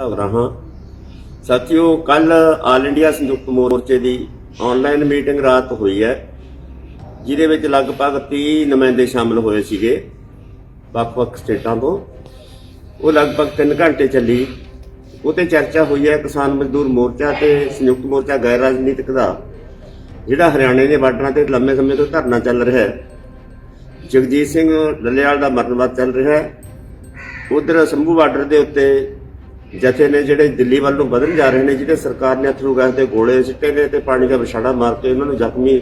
ਧਵਰਾ ਹਾਂ ਸਾਥੀਓ, ਕੱਲ ਆਲ ਇੰਡੀਆ ਸੰਯੁਕਤ ਮੋਰਚੇ ਦੀ ਆਨਲਾਈਨ ਮੀਟਿੰਗ ਰਾਤ ਹੋਈ ਹੈ, ਜਿਹਦੇ ਵਿੱਚ ਲਗਭਗ 30 ਨੁਮਾਇੰਦੇ ਸ਼ਾਮਲ ਹੋਏ ਸੀਗੇ, ਵੱਖ-ਵੱਖ ਸਟੇਟਾਂ ਤੋਂ। ਉਹ ਲਗਭਗ 3 ਘੰਟੇ ਚੱਲੀ। ਉਤੇ ਚਰਚਾ ਹੋਈ ਹੈ ਕਿਸਾਨ ਮਜ਼ਦੂਰ ਮੋਰਚਾ ਤੇ ਸੰਯੁਕਤ ਮੋਰਚਾ ਗੈਰ ਰਾਜਨੀਤਿਕ ਦਾ, ਜਿਹੜਾ ਹਰਿਆਣੇ ਦੇ ਬਾਰਡਰਾਂ ਤੇ ਲੰਮੇ ਸਮੇਂ ਤੋਂ ਧਰਨਾ ਚੱਲ ਰਿਹਾ ਹੈ। ਜਗਜੀਤ ਸਿੰਘ ਲੱਲੇਵਾਲ ਦਾ ਮਰਨਵਾਦ ਚੱਲ ਰਿਹਾ ਹੈ। ਉਧਰ ਸੰਭੂ ਬਾਰਡਰ ਦੇ ਉੱਤੇ ਜਥੇ ਨੇ ਜਿਹੜੇ ਦਿੱਲੀ ਵੱਲ ਨੂੰ ਵਧਣ ਜਾ ਰਹੇ ਨੇ ਜਿਹੜੇ ਸਰਕਾਰ ਨੇ ਅਥਰੂ ਗੈਸ ਦੇ ਗੋਲੇ ਸਿੱਟੇ ਨੇ ਤੇ ਪਾਣੀ ਦਾ ਵਿਛਾੜਾ ਮਾਰ ਕੇ ਉਹਨਾਂ ਨੂੰ ਜ਼ਖਮੀ,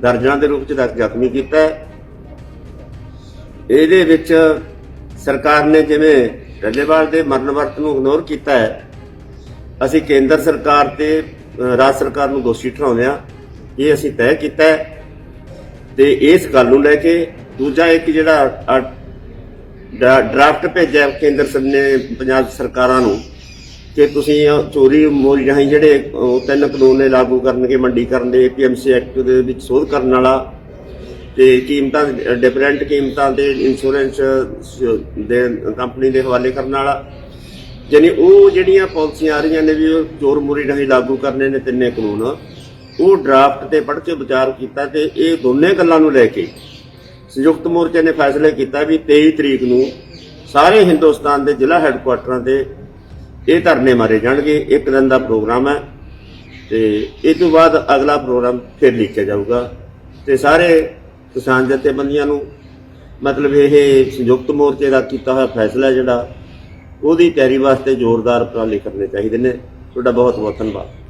ਦਰਜਨਾਂ ਦੇ ਰੂਪ ਚ ਤੱਕ ਜ਼ਖਮੀ ਕੀਤਾ ਇਹਦੇ ਵਿੱਚ ਸਰਕਾਰ ਨੇ ਜਿਵੇਂ ਰੱਲੇਵਾਲ ਦੇ ਮਰਨ ਵਰਤ ਨੂੰ ਇਗਨੋਰ ਕੀਤਾ ਹੈ, ਅਸੀਂ ਕੇਂਦਰ ਸਰਕਾਰ ਤੇ ਰਾਜ ਸਰਕਾਰ ਨੂੰ ਦੋਸ਼ੀ ਠਹਿਰਾਉਂਦੇ ਆ ਇਹ ਅਸੀਂ ਤੈਅ ਕੀਤਾ ਹੈ ਤੇ ਇਸ ਗੱਲ ਨੂੰ ਲੈ ਕੇ ਦੂਜਾ ਇੱਕ ਜਿਹੜਾ ਡਰਾਫਟ ਭੇਜਿਆ ਕੇਂਦਰ ਸਰ ਨੇ, ਪੰਜਾਬ ਸਰਕਾਰਾਂ ਨੂੰ ਕਿ ਤੁਸੀਂ ਚੋਰੀ ਮੋਲ ਰਾਹੀਂ ਜਿਹੜੇ ਉਹ ਤਿੰਨ ਕਾਨੂੰਨ ਨੇ ਲਾਗੂ ਕਰਨਗੇ ਮੰਡੀਕਰਨ ਦੇ, ਪੀਐਮਸੀ ਐਕਟ ਦੇ ਵਿੱਚ ਸੋਧ ਕਰਨ ਵਾਲਾ ਤੇ ਕੀਮਤਾਂ ਡਿਫਰੈਂਟ ਕੀਮਤਾਂ ਤੇ ਇੰਸ਼ੋਰੈਂਸ ਦੇ ਕੰਪਨੀ ਦੇ ਹਵਾਲੇ ਕਰਨ ਵਾਲਾ। ਯਾਨੀ ਉਹ ਜਿਹੜੀਆਂ ਪਾਲਿਸੀਆਂ ਆ ਰਹੀਆਂ ਨੇ ਵੀ ਉਹ ਚੋਰ ਮੁਰੀ ਰਾਹੀਂ ਲਾਗੂ ਕਰਨੇ ਨੇ ਤਿੰਨੇ ਕਾਨੂੰਨ, ਉਹ ਡਰਾਫਟ ਤੇ ਪੜ੍ਹ ਕੇ ਵਿਚਾਰ ਕੀਤਾ ਤੇ ਇਹ ਦੋਨੇ ਗੱਲਾਂ ਨੂੰ ਲੈ ਕੇ ਸੰਯੁਕਤ ਮੋਰਚੇ ਨੇ ਫੈਸਲਾ ਕੀਤਾ ਵੀ 23 ਤਰੀਕ ਨੂੰ ਸਾਰੇ ਹਿੰਦੁਸਤਾਨ ਦੇ ਜ਼ਿਲ੍ਹਾ ਹੈੱਡਕੁਆਟਰਾਂ ਤੇ ਇਹ ਧਰਨੇ ਮਾਰੇ ਜਾਣਗੇ। ਇੱਕ ਦਿਨ ਦਾ ਪ੍ਰੋਗਰਾਮ ਹੈ ਤੇ ਇਹ ਤੋਂ ਬਾਅਦ ਅਗਲਾ ਪ੍ਰੋਗਰਾਮ ਫਿਰ ਲਿਖਿਆ ਜਾਊਗਾ ਤੇ ਸਾਰੇ ਕਿਸਾਨ ਜਥੇਬੰਦੀਆਂ ਨੂੰ ਮਤਲਬ ਇਹ ਸੰਯੁਕਤ ਮੋਰਚੇ ਦਾ ਕੀਤਾ ਹੋਇਆ ਫੈਸਲਾ ਜਿਹੜਾ, ਉਹਦੀ ਤਿਆਰੀ ਵਾਸਤੇ ਜ਼ੋਰਦਾਰ ਉਪਰਾਲੇ ਕਰਨੇ ਚਾਹੀਦੇ ਨੇ। ਤੁਹਾਡਾ ਬਹੁਤ ਬਹੁਤ ਧੰਨਵਾਦ।